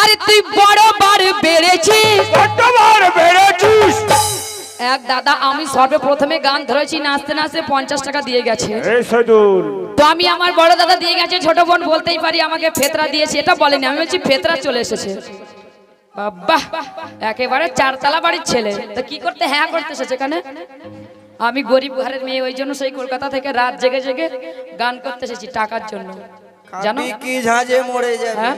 আরে তুই বড় বার বেড়েছিস। কতবার বেড়েছিস? এক দাদা আমি সর্বপ্রথমে গান ধরেছি নাচতে নাচতে পঞ্চাশ টাকা দিয়ে গেছে। তো আমি আমার বড় দাদা দিয়ে গেছে ছোট বোন বলতেই পারি আমাকে ফেতরা দিয়েছে এটা বলেনি আমি বলছি ফেতরা চলে এসেছে। বাহ একেবারে চারতলা বাড়ির ছেলে। তো কি করতে হ্যাঁ করতে এসেছে এখানে? আমি গরিব ঘরের মেয়ে ওই জন্য সেই কলকাতা থেকে রাত জেগে জেগে গান করতে এসেছি টাকার জন্য। জানো? কি ঝাঁঝে মরে যাবে? হ্যাঁ?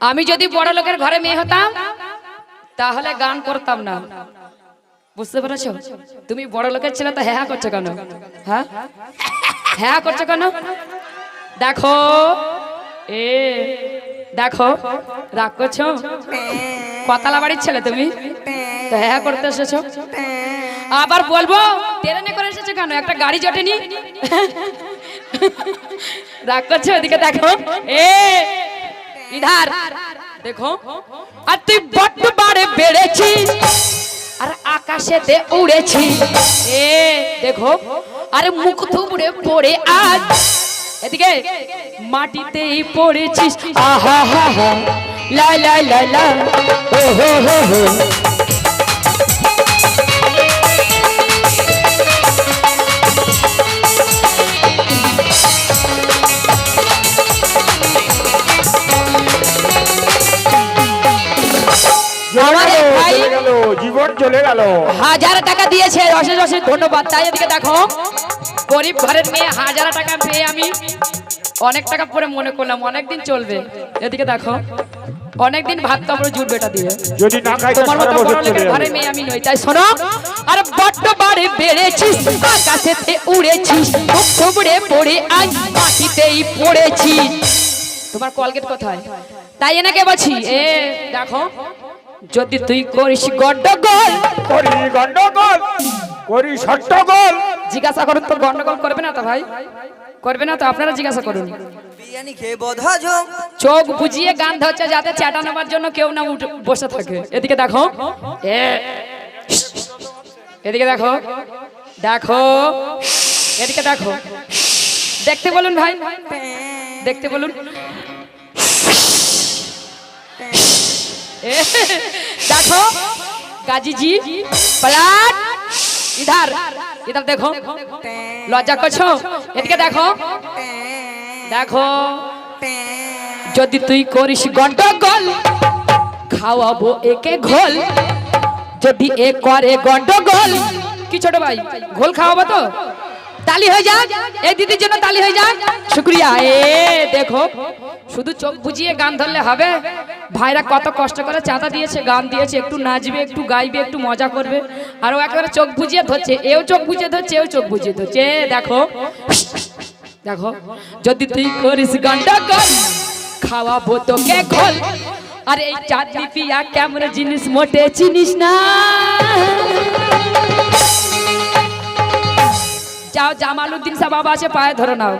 আমি যদি বড় লোকের ঘরে মেয়ে হতাম, তাহলে গান করতাম না। বুঝতে পেরেছ? তুমি বড় লোকের ছেলে, তো হ্যাঁ করছ কেন? হ্যাঁ? হ্যাঁ করছ কেন? দেখো, এ, দেখো, রাগ করছ? কতালা বাড়ির ছেলে তুমি? তো হ্যাঁ করতে এসেছ? আবার বলব ট্রেনে করে এসেছ কেন? একটা গাড়ি জটেনি? রাগ করছ? ওদিকে দেখো, এ ইধার। দেখো, আর তুই বড্ড বাড়ে বেড়েছিস আর আকাশেতে উড়েছি। এ, দেখো, আর মুখ থুবড়ে পড়ে আজ। এদিকে, মাটিতেই পড়েছিস। আহা, হা হা। লা লা লা লা ও, হো হো হো। চলে গেল। হাজার টাকা দিয়েছে অশেষ অশেষ ধন্যবাদ। তাই এদিকে দেখো গরিব ঘরের মেয়ে হাজার টাকা পেয়ে আমি অনেক টাকা পরে মনে করলাম অনেকদিন চলবে। এদিকে দেখো অনেকদিন ভাত কাপড় জুটবে এটা দিয়ে। যদি না খাই তো তোমার মতো ঘরে মেয়ে আমি নই তাই শোনো আরে বড্ড বাড়ি বেড়েছিস আকাশেতে উড়েছিস মুখ থুবড়ে পড়ে আজ মাটিতেই পড়েছি তোমার কলগেট কোথায়? তাই এনেকে বলছি এ দেখো যদি তুই করিস গড্ডগোল করি গন্ডগোল করি সট্টগোল জিজ্ঞাসা করুন তো গন্ডগোল করবে না তো ভাই? করবে না তো আপনারা জিজ্ঞাসা করুন। চোখ বুঝিয়ে গান ধরছে যাতে চ্যাটা নেবার জন্য কেউ না উঠে বসে থাকে। এদিকে দেখো। এ এদিকে দেখো। দেখো। এদিকে দেখো। দেখতে বলুন ভাই। দেখতে বলুন। দেখো গাজি জি পলাট ইধার ইধার দেখো, লজ্জা করছ? এদিকে দেখো দেখো, যদি তুই করিস গন্ডগোল, খাওয়াবো একে ঘোল, যদি এ করে গন্ডগোল, কি ছোট ভাই, ঘোল খাওয়াবো তো? তালি হয়ে যাক। এই দিদির জন্য তালি হয়ে যাক। শুক্রিয়া। এ, দেখো, শুধু চোখ বুঝিয়ে গান ধরলে হবে। ভাইরা কত কষ্ট করে চাঁদা দিয়েছে, গান দিয়েছে, একটু নাচবে, একটু গাইবে, একটু মজা করবে। আর ও একেবারে চোখ বুঝিয়ে ধরছে। এও চোখ বুঝিয়ে ধরছে, এও চোখ বুঝিয়ে ধরছে। দেখো। দেখো, যদি তুই করিস গন্ডগোল, খাওয়াবো তোকে খোল আরে এই চাঁদনি পিয়া কেমন জিনিস মোটে চিনিস না। যাও জামালউদ্দিন সাহেব বাবা আছে পায়ে ধরে নাও।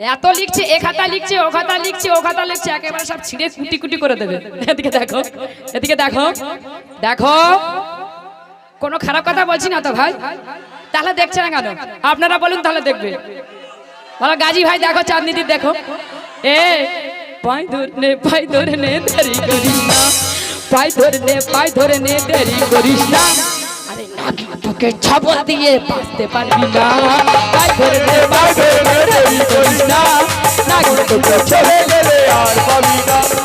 এত লিখছে এ খাতা লিখছে ও খাতা লিখছে ও খাতা লিখছে একেবারে সব ছিঁড়ে কুটি কুটি করে দেবে। এদিকে দেখো এদিকে দেখো দেখো। কোনো খারাপ কথা বলছি না তো ভাই? তাহলে দেখছে না কেন? আপনারা বলুন তাহলে দেখবে। ভালো গাজী ভাই দেখো চাঁদনিদি দেখো। এ পাই ধরে পাই ধরে নে দেরি করিস না। পাই ধরে নে পাই ধরে নে দেরি করিস না, তোকে ছাবল দিয়ে বাঁচতে পারবি না। পাই ধরে নে পাই ধরে নে। দেরি করিস না না তোকে চলে গেলে আর পাবি না।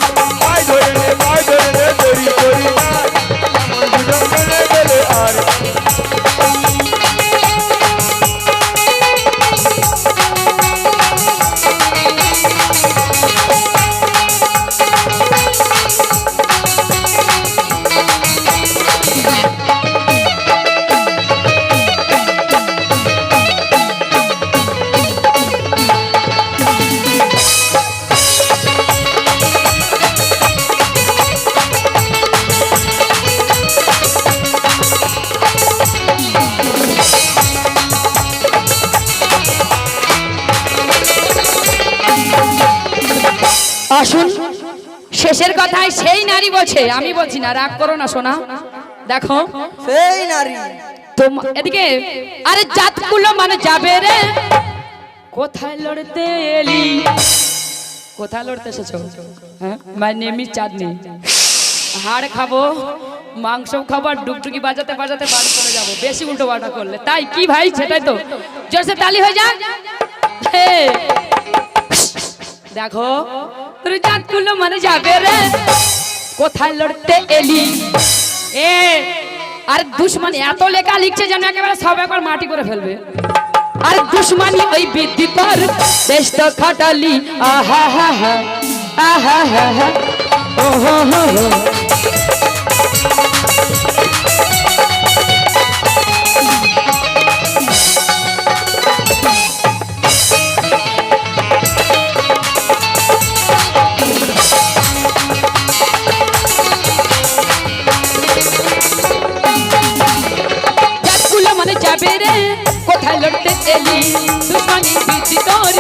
আসুন। শেষের কথায় সেই নারী বলছে আমি বলছি না রাগ করো না সোনা। দেখো। সেই নারী। তোম এদিকে আরে জাতগুলো মানে যাবে রে। কোথায় লড়তে এলি? কোথায় লড়তে এসেছ? হ্যাঁ? My name Chandni. হাড় খাব মাংস খাব আর ডুগডুগি বাজাতে বাজাতে বাড়ি চলে যাব। বেশি উল্টো পাল্টা করলে। তাই কি ভাই? সেটাই তো। জোরসে তালি হয়ে যাক। হে। দেখো, তোর জাতগুলো মানে যাবে রে। কোথায় লড়তে এলি? এ, আর দুশ্মন এত লেখা লিখছে যেন একেবারে সব একবার মাটি করে ফেলবে। আর দুশ্মনী ওই বৃদ্ধি পর দেশ তো খাটালি। আহা, হা হা, আহা, হা হা। ও হো হো। লড়তে এলি দুশ্মনী বৃদ্ধি তোর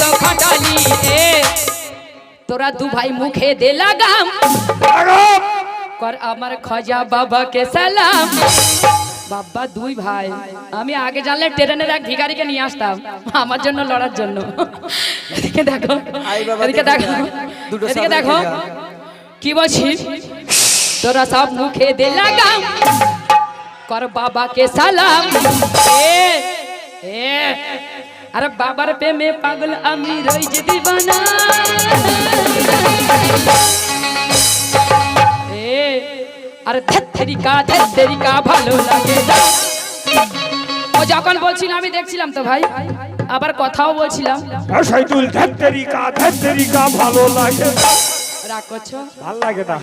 তো খাটালি এ তোরা দু ভাই মুখে দে লাগাম। কর আমার খজা বাবাকে সালাম। বাবা দুই ভাই আমি আগে জানলে ট্রেনের এক ভিখারিকে নিয়ে আসতাম। আমার জন্য লড়ার জন্য। এদিকে দেখো এদিকে দেখে। এদিকে দেখো। কি বলছিস তোরা সব মুখে দে লাগাম। কর বাবাকে সালাম। এ আরে বাবার প্রেমে পাগল আমি রই যে দিবানা। আরে ধেরিকা ধেরিকা ভালো লাগে ও যখন বলছিল আমি দেখছিলাম তো ভাই আবার কথাও বলছিলাম। সাইতুল ধ্যাত্তেরিকা ধ্যাত্তেরিকা ভালো লাগে রাগ করছ? ভালো লাগে না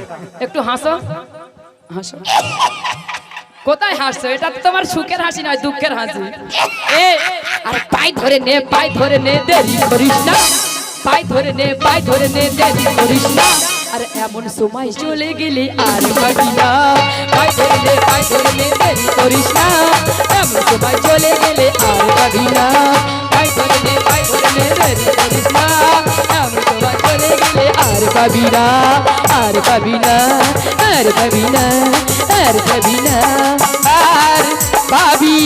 একটু হাসো। হাসো। কোথায় হাসছো? এটা তো তোমার সুখের হাসি নয়, দুঃখের হাসি। এ, আর পাই ধরে নে, পাই ধরে নে, দেরি করিস না। পাই ধরে নে, পাই ধরে নে, দেরি করিস না। আর এমন সময় চলে গেলে আর পাবি না। পাই ধরে নে, পাই ধরে নে, দেরি করিস না। এমন সময় চলে গেলে আর পাবি না। পাই ধরে নে, পাই ধরে নে, দেরি করিস না। এমন সময় চলে গেলে আর পাবি না। আর পাবি না আর পাবি না আর পাবি না আর পাবি